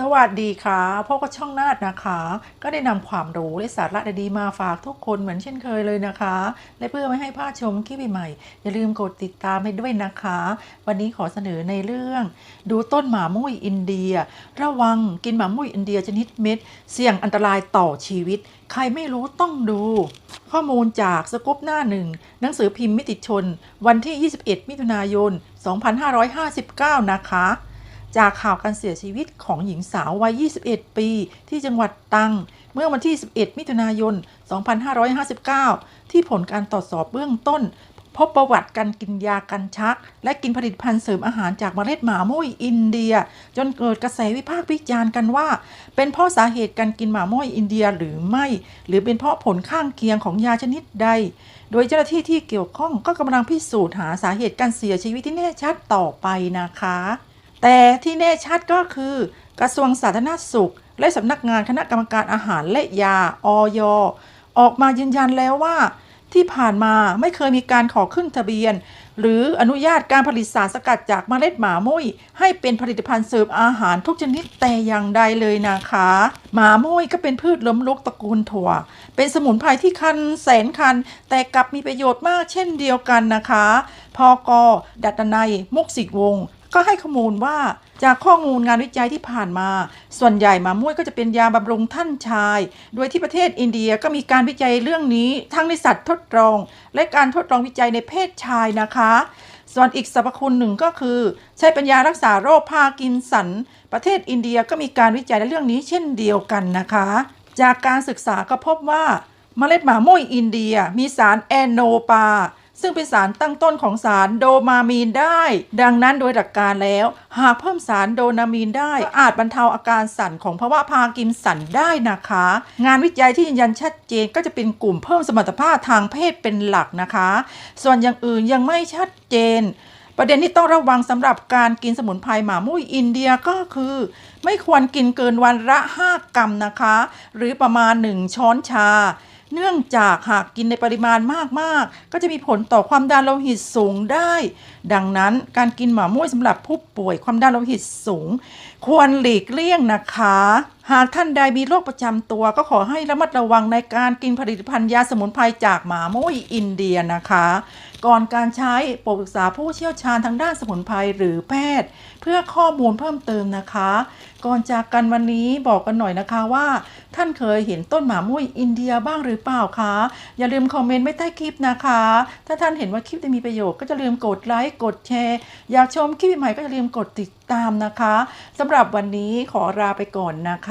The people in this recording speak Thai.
สวัสดีค่ะพบกับช่องนาดนะคะ ก็ได้นำความรู้และสาระดีๆมาฝากทุกคนเหมือนเช่นเคยเลยนะคะ และเพื่อไม่ให้พลาดชมคลิปใหม่ๆอย่าลืมกดติดตามให้ด้วยนะคะ วันนี้ขอเสนอในเรื่อง ดูต้นหมามุ้ยอินเดีย ระวังกินหมามุ้ยอินเดียชนิดเม็ด เสี่ยงอันตรายต่อชีวิต ใครไม่รู้ต้องดู ข้อมูลจากสกู๊ปหน้าหนึ่งหนังสือพิมพ์มิติชน วันที่ 21 มิถุนายน 2559 นะคะ จากข่าวการเสียชีวิตของหญิงสาววัย 21 ปี ที่จังหวัดตัง เมื่อวันที่ 11 มิถุนายน 2559 ที่ผลการตรวจสอบเบื้องต้น พบประวัติการกินยากันชัก และกินผลิตภัณฑ์เสริมอาหารจากเมล็ดหมามุ้ยอินเดีย จนเกิดกระแสวิพากษ์วิจารณ์กันว่า เป็นเพราะสาเหตุการกินหมามุ้ยอินเดียหรือไม่ หรือเป็นเพราะผลข้างเคียงของยาชนิดใด โดยเจ้าหน้าที่ที่เกี่ยวข้องก็กำลังพิสูจน์หาสาเหตุการเสียชีวิตที่แน่ชัดต่อไปนะคะ แต่ที่แน่ชัดก็คือกระทรวงสาธารณสุข และสำนักงานคณะกรรมการอาหารและยาออยออกมายืนยันแล้วว่า ที่ผ่านมาไม่เคยมีการขอขึ้นทะเบียน หรืออนุญาตการผลิตสารสกัดจากเมล็ดหมามุ้ยให้เป็นผลิตภัณฑ์เสริมอาหารทุกชนิดแต่อย่างใดเลยนะคะ หมามุ้ยก็เป็นพืชล้มลุกตระกูลถั่ว เป็นสมุนไพรที่คันแสนคัน แต่กลับมีประโยชน์มากเช่นเดียวกันนะคะ พอกดัตนัยมุกสิกวง ก็ให้ข้อมูลว่าจากข้อมูลงานวิจัยที่ผ่านมา ส่วนใหญ่หมามุ้ยก็จะเป็นยาบำรุงท่านชาย โดยที่ประเทศอินเดียก็มีการวิจัยเรื่องนี้ทั้งในสัตว์ทดลอง และการทดลองวิจัยในเพศชายนะคะ ส่วนอีกสรรพคุณหนึ่งก็คือ ใช้เป็นยารักษาโรคพากินสัน ประเทศอินเดียก็มีการวิจัยในเรื่องนี้เช่นเดียวกันนะคะ จากการศึกษาก็พบว่าเมล็ดหมามุ้ยอินเดียมีสารแอนโนปา ซึ่งเป็นสารตั้งต้นของสารโดมามีนได้ ดังนั้นโดยหลักการแล้ว หากเพิ่มสารโดนามีนได้ อาจบรรเทาอาการสั่นของภาวะพาร์กินสันได้นะคะ งานวิจัยที่ยืนยันชัดเจนก็จะเป็นกลุ่มเพิ่มสมรรถภาพทางเพศเป็นหลักนะคะ ส่วนอย่างอื่นยังไม่ชัดเจนประเด็นที่ต้องระวังสำหรับการกินสมุนไพรหมามุ้ยอินเดียก็คือ ไม่ควรกินเกินวันละ 5 กรัมนะคะ หรือประมาณ 1 ช้อนชา เนื่องจากหากกินในปริมาณมากๆ ก็จะมีผลต่อความดันโลหิตสูงได้ ดังนั้นการกินหมามุ้ยสำหรับผู้ป่วยความดันโลหิตสูง ควรหลีกเลี่ยงนะคะหากท่านใดมีโรคประจำตัวก็ขอให้ระมัดระวังในการกินผลิตภัณฑ์ยาสมุนไพรจากหมามุ้ยอินเดียนะคะ ก่อนการใช้ปรึกษาผู้เชี่ยวชาญทางด้านสมุนไพรหรือแพทย์ เพื่อข้อมูลเพิ่มเติมนะคะ ก่อนจากกันวันนี้บอกกันหน่อยนะคะว่า ท่านเคยเห็นต้นหมามุ้ยอินเดียบ้างหรือเปล่าคะอย่าลืมคอมเมนต์ไว้ใต้คลิปนะคะ ถ้าท่านเห็นว่าคลิปได้มีประโยชน์ก็จะลืมกดไลค์กดแชร์อยากชมคลิปใหม่ก็อย่าลืมกดติดตามนะคะสำหรับวันนี้ขอลาไปก่อนนะค